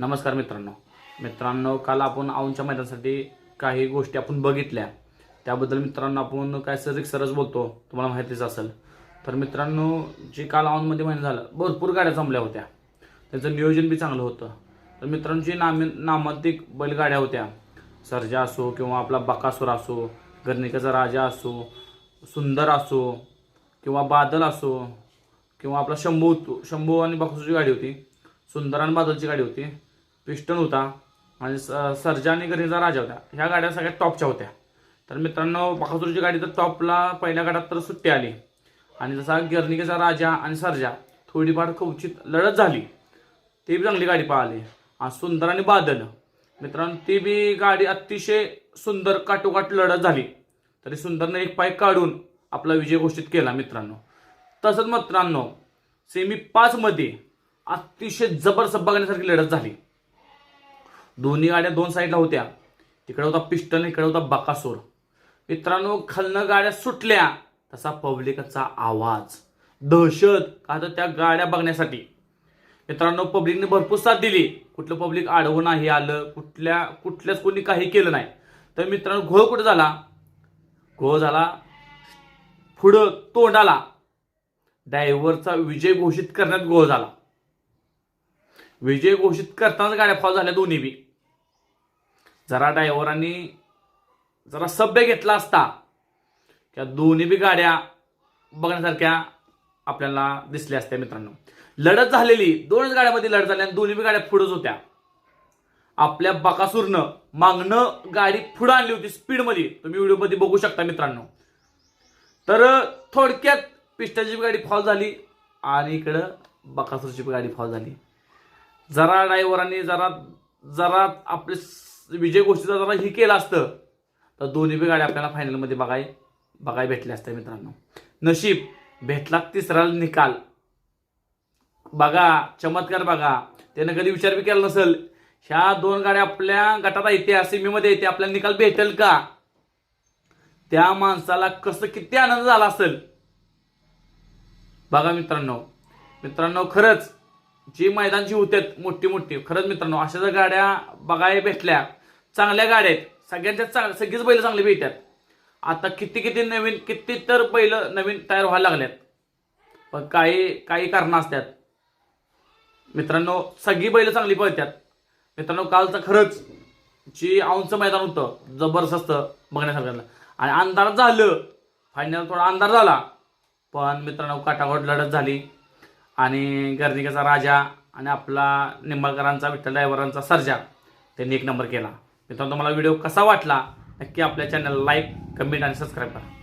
नमस्कार मित्रांनो. मित्रांनो काल आपण औंच्या मैदानासाठी काही गोष्टी आपण बघितल्या. त्याबद्दल मित्रांनो आपण काय सरिक सरस बोलतो तुम्हाला माहितीच असेल. तर मित्रांनो जे काल औंधमध्ये महिना झालं भरपूर गाड्या जमल्या होत्या. त्यांचं नियोजन बी चांगलं होतं. तर मित्रांनो जी नामी नामांतिक बैलगाड्या होत्या सर्जा असो किंवा आपला बकासूर असो गर्णिकाचा राजा असो सुंदर असो किंवा बादल असो किंवा आपला शंभू शंभू आणि बकासूरची गाडी होती. सुंदर आणि बादलची गाडी होती. पिस्टन होता. आणि स- सर्जा आणि गरीचा राजा होता ह्या गाड्या सगळ्यात टॉपच्या होत्या. तर मित्रांनो बहादूरची गाडी तर टॉपला पहिल्या गाड्यात तर सुट्टी आली. आणि जसा गिरणिकेचा राजा आणि सर्जा थोडीफार कवचित लढत झाली. ती बी चांगली गाडी पाहिली आणि सुंदर आणि बादल. मित्रांनो ती बी गाडी अतिशय सुंदर काटोकाट लढत झाली. तरी सुंदरने एक पाय काढून आपला विजय घोषित केला मित्रांनो. तसंच मित्रांनो सेमी पाचमध्ये अतिशय जबरदस्त बघण्यासारखी लढत झाली. दोन्ही गाड्या दोन साईडला होत्या. तिकडे होता पिस्टन इकडे होता बकासूर. मित्रांनो खालनं गाड्या सुटल्या. तसा पब्लिकचा आवाज दहशत का तर त्या गाड्या बघण्यासाठी. मित्रांनो पब्लिकने भरपूर साथ दिली. कुठलं पब्लिक आडवं नाही आलं कुठल्या कुठल्याच कोणी काही केलं नाही. तर मित्रांनो घोळ कुठं झाला? घोळ झाला पुढं तोंडाला. ड्रायव्हरचा विजय घोषित करण्यात घोळ झाला. विजय घोषित करतानाच गाड्या फॉल झाल्या दोन्ही बी. जरा ड्रायव्हरांनी जरा सभ्य घेतला असता त्या दोन्ही बी गाड्या बघण्यासारख्या आपल्याला दिसल्या असत्या मित्रांनो. लढत झालेली दोनच गाड्यामध्ये लढत झाली आणि दोन्ही बी गाड्या पुढंच होत्या. आपल्या बकासूरनं मागणं गाडी पुढं आणली होती स्पीडमध्ये तुम्ही व्हिडिओमध्ये बघू शकता मित्रांनो. तर थोडक्यात पिस्टाची गाडी फॉल झाली आणि इकडं बकासूरची गाडी फॉल झाली. जरा ड्रायव्हरांनी जरा जरा आपले विजय गोष्टीचा जरा ही केलं असतं तर दोन्ही बी गाड्या आपल्याला फायनलमध्ये बघाय बघाय भेटल्या असत्या मित्रांनो. नशीब भेटला तिसरा निकाल. बघा चमत्कार बघा. त्यानं कधी विचार बी केला नसेल. ह्या दोन गाड्या आपल्या गटात येते सीमेमध्ये येते आपल्याला निकाल भेटेल का? त्या माणसाला कसं किती आनंद झाला असेल? बघा मित्रांनो. मित्रांनो खरंच जी मैदान जी होत्यात मोठी मोठी. खरंच मित्रांनो अशा जर गाड्या बघायला भेटल्या. चांगल्या गाड्या आहेत. सगळ्यांच्या चांग सगळीच बैल चांगली भेटतात. आता किती किती नवीन किती तर बैल नवीन तयार व्हायला लागल्यात. पण काही काही कारणं असतात. मित्रांनो सगळी बैल चांगली पळतात. मित्रांनो कालचं खरंच जी औंचं मैदान होतं जबरदस्त बघण्यासारखं. आणि अंधार झालं. फायनल थोडा अंधार झाला. पण मित्रांनो काटाकोट लढत झाली. आणि गर्निकाचा राजा आणि आपला निंबाळकरांचा विठ्ठल ड्रायव्हरांचा सर्जा त्यांनी एक नंबर केला. मित्रांनो तुम्हाला व्हिडिओ कसा वाटला नक्की आपल्या चॅनल लाईक कमेंट आणि सबस्क्राईब करा.